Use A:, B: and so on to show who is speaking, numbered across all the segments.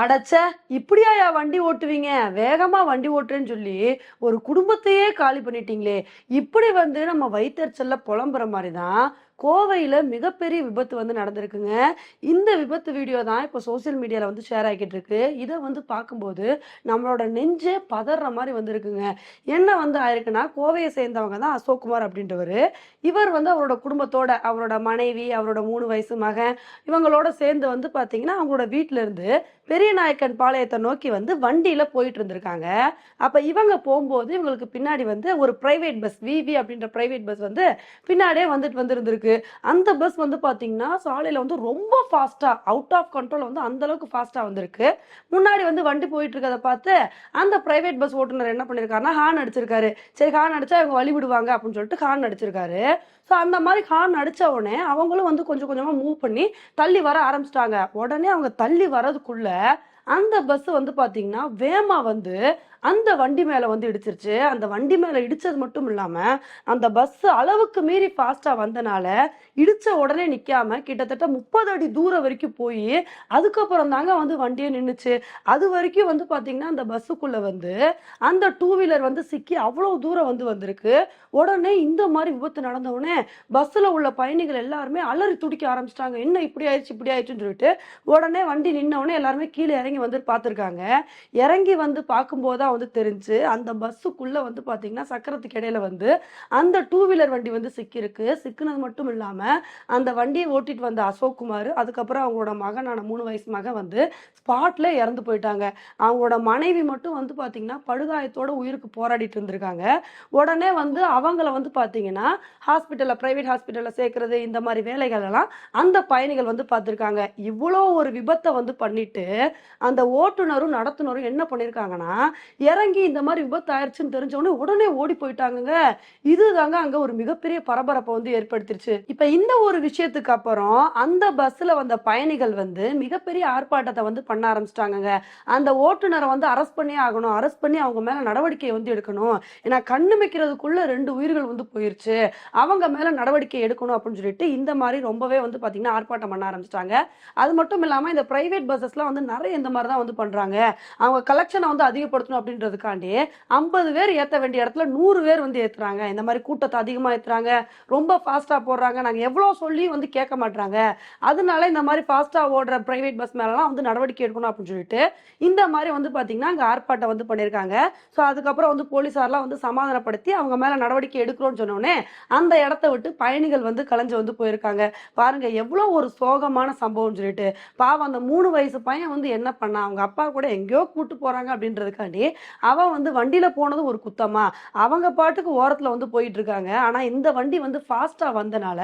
A: அடைச்ச இப்படியாயா வண்டி ஓட்டுவீங்க? வேகமா வண்டி ஓட்டுறேன்னு சொல்லி ஒரு குடும்பத்தையே காலி பண்ணிட்டீங்களே. இப்படி வந்து நம்ம வயிற்றுச்சல்ல புலம்புற மாதிரி தான் கோவையில் மிகப்பெரிய விபத்து வந்து நடந்திருக்குங்க. இந்த விபத்து வீடியோ தான் இப்போ சோஷியல் மீடியாவில் வந்து ஷேர் ஆகிட்டு இருக்கு. இதை வந்து பார்க்கும்போது நம்மளோட நெஞ்சே பதற மாதிரி வந்திருக்குங்க. என்ன வந்து ஆயிருக்குன்னா கோவையை சேர்ந்தவங்க தான் அசோக்குமார் அப்படின்றவர். இவர் வந்து அவரோட குடும்பத்தோட அவரோட மனைவி அவரோட மூணு வயசு மகன் இவங்களோட சேர்ந்து வந்து பார்த்தீங்கன்னா அவங்களோட வீட்டில இருந்து பெரிய நாயக்கன் பாளையத்தை நோக்கி வந்து வண்டியில போயிட்டு இருந்திருக்காங்க. அப்ப இவங்க போகும்போது இவங்களுக்கு பின்னாடி வந்து ஒரு பிரைவேட் பஸ் விவி அப்படின்ற பிரைவேட் பஸ் வந்து பின்னாடியே வந்துட்டு வந்திருந்திருக்கு. அந்த பஸ் வந்து பார்த்தீங்கன்னா சாலையில் வந்து ரொம்ப ஃபாஸ்ட்டாக அவுட் ஆஃப் கண்ட்ரோல் வந்து அந்த அளவுக்கு ஃபாஸ்ட்டாக வந்திருக்கு. முன்னாடி வந்து வண்டி போயிட்டு இருக்கதை பார்த்து அந்த பிரைவேட் பஸ் ஓட்டுநர் என்ன பண்ணியிருக்காருன்னா ஹார்ன் அடிச்சிருக்காரு. சரி ஹார்ன் அடிச்சா இவங்க வழி விடுவாங்க அப்படின்னு சொல்லிட்டு ஹார்ன் அடிச்சிருக்காரு. ஸோ அந்த மாதிரி ஹார்ன் அடித்த உடனே அவங்களும் வந்து கொஞ்சம் கொஞ்சமாக மூவ் பண்ணி தள்ளி வர ஆரம்பிச்சிட்டாங்க. உடனே அவங்க தள்ளி வரதுக்குள்ள அந்த பஸ் வந்து பாத்தீங்கன்னா வேமா வந்து அந்த வண்டி மேலே வந்து இடிச்சிருச்சு. அந்த வண்டி மேலே இடித்தது மட்டும் இல்லாமல் அந்த பஸ் அளவுக்கு மீறி ஃபாஸ்ட்டாக வந்தனால இடித்த உடனே நிற்காம கிட்டத்தட்ட முப்பது அடி தூரம் வரைக்கும் போய் அதுக்கப்புறம் தாங்க வந்து வண்டியே நின்றுச்சு அது வரைக்கும் வந்து பார்த்தீங்கன்னா அந்த பஸ்ஸுக்குள்ளே வந்து அந்த டூ வீலர் வந்து சிக்கி அவ்வளோ தூரம் வந்து வந்திருக்கு. உடனே இந்த மாதிரி விபத்து நடந்த உடனே உள்ள பயணிகள் எல்லாருமே அலறி துடிக்க ஆரம்பிச்சிட்டாங்க. என்ன இப்படி ஆயிடுச்சு இப்படி ஆயிடுச்சுன்னு சொல்லிட்டு உடனே வண்டி நின்ன உடனே எல்லாருமே கீழே இறங்கி வந்து பார்த்துருக்காங்க இறங்கி வந்து பார்க்கும்போது தான் வந்து தெரிஞ்சு அந்த பஸ்ஸுக்குள்ளே வந்து பார்த்தீங்கன்னா சக்கரத்துக்கு இடையில வந்து அந்த டூ வீலர் வண்டி வந்து சிக்கியிருக்கு. சிக்கினது மட்டும் இல்லாமல் அந்த வண்டியை ஓட்டிட்டு வந்த அசோக்குமார் அதுக்கப்புறம் அவங்களோட மகனான மூணு வயசு மகன் வந்து ஸ்பாட்ல இறந்து போயிட்டாங்க. அவங்களோட மனைவி மட்டும் வந்து பார்த்தீங்கன்னா படுகாயத்தோட உயிருக்கு போராடிட்டு இருந்திருக்காங்க. உடனே வந்து அவங்கள வந்து பார்த்தீங்கன்னா ஹாஸ்பிட்டலில் ப்ரைவேட் ஹாஸ்பிட்டலில் சேர்க்கறது இந்த மாதிரி வேலைகள் எல்லாம் அந்த பயணிகள் வந்து பார்த்துருக்காங்க இவ்வளோ ஒரு விபத்தை வந்து பண்ணிட்டு அந்த ஓட்டுநரும் நடத்துனரும் என்ன பண்ணியிருக்காங்கன்னா இறங்கி இந்த மாதிரி விபத்து ஆயிடுச்சுன்னு உடனே ஓடி போயிட்டாங்க இதுதாங்க அங்க ஒரு மிகப்பெரிய பரபரப்பை வந்து ஏற்படுத்திருச்சு. இப்ப இந்த ஒரு விஷயத்துக்கு அப்புறம் அந்த பஸ்ல வந்த பயணிகள் வந்து மிகப்பெரிய ஆர்ப்பாட்டத்தை வந்து பண்ண ஆரம்பிச்சிட்டாங்கங்க. அந்த ஓட்டுநரை வந்து அரெஸ்ட் பண்ணி ஆகணும். அரெஸ்ட் பண்ணி அவங்க மேல நடவடிக்கை வந்து எடுக்கணும். ஏன்னா கண்ணு வைக்கிறதுக்குள்ள ரெண்டு உயிர்கள் வந்து போயிருச்சு. அவங்க மேல நடவடிக்கை எடுக்கணும் அப்படின்னு சொல்லிட்டு இந்த மாதிரி ரொம்பவே வந்து பாத்தீங்கன்னா ஆர்ப்பாட்டம் பண்ண ஆரம்பிச்சிட்டாங்க. அது மட்டும் இல்லாம இந்த பிரைவேட் பஸ்ஸஸ்லாம் வந்து நிறைய இந்த மாதிரி தான் வந்து பண்றாங்க. அவங்க கலெக்ஷனை வந்து அதிகப்படுத்தணும் அப்படின்றதுக்காண்டி ஐம்பது பேர் ஏற்ற வேண்டிய இடத்துல நூறு பேர் வந்து ஏற்றுறாங்க இந்த மாதிரி கூட்டத்தை அதிகமாக ஏற்றுறாங்க ரொம்ப ஃபாஸ்ட்டாக போடுறாங்க. நாங்கள் எவ்வளோ சொல்லி வந்து கேட்க மாட்டுறாங்க அதனால இந்த மாதிரி ஃபாஸ்ட்டாக ஓடுற ப்ரைவேட் பஸ் மேலலாம் வந்து நடவடிக்கை எடுக்கணும் அப்படின்னு சொல்லிட்டு இந்த மாதிரி வந்து பார்த்தீங்கன்னா அங்கே ஆர்ப்பாட்டம் வந்து பண்ணியிருக்காங்க. ஸோ அதுக்கப்புறம் வந்து போலீஸார்லாம் வந்து சமாதானப்படுத்தி அவங்க மேலே நடவடிக்கை எடுக்கிறோன்னு சொன்னோடனே அந்த இடத்த விட்டு பயணிகள் வந்து கலைஞ்சு வந்து போயிருக்காங்க. பாருங்க எவ்வளோ ஒரு சோகமான சம்பவம் சொல்லிட்டு. பாவம் அந்த மூணு வயசு பையன் வந்து என்ன பண்ணா? அவங்க அப்பா கூட எங்கேயோ கூட்டு போறாங்க அப்படின்றதுக்காண்டி அவன் வந்து வண்டியில போனது ஒரு குத்தமா? அவங்க பாட்டுக்கு ஓரத்துல வந்து போயிட்டு இருக்காங்க ஆனா இந்த வண்டி வந்து ஃபாஸ்டா வந்தனால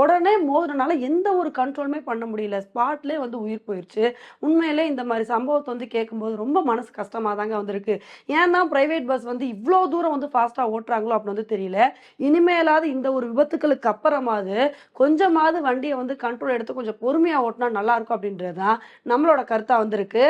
A: உடனே மோதுனால எந்த ஒரு கண்ட்ரோலுமே பண்ண முடியல. ஸ்பாட்லேயே வந்து உயிர் போயிருச்சு. உண்மையிலே இந்த மாதிரி சம்பவத்தை வந்து கேட்கும்போது ரொம்ப மனசு கஷ்டமா தாங்க வந்திருக்கு. ஏன் தான் பிரைவேட் பஸ் வந்து இவ்வளோ தூரம் வந்து ஃபாஸ்டா ஓட்டுறாங்களோ அப்படின்னு வந்து தெரியல. இனிமேலாவது இந்த ஒரு விபத்துக்களுக்கு அப்புறமாவது கொஞ்சமாவது வண்டியை வந்து கண்ட்ரோல் எடுத்து கொஞ்சம் பொறுமையா ஓட்டினா நல்லா இருக்கும் அப்படின்றது தான் நம்மளோட கருத்தா வந்திருக்கு.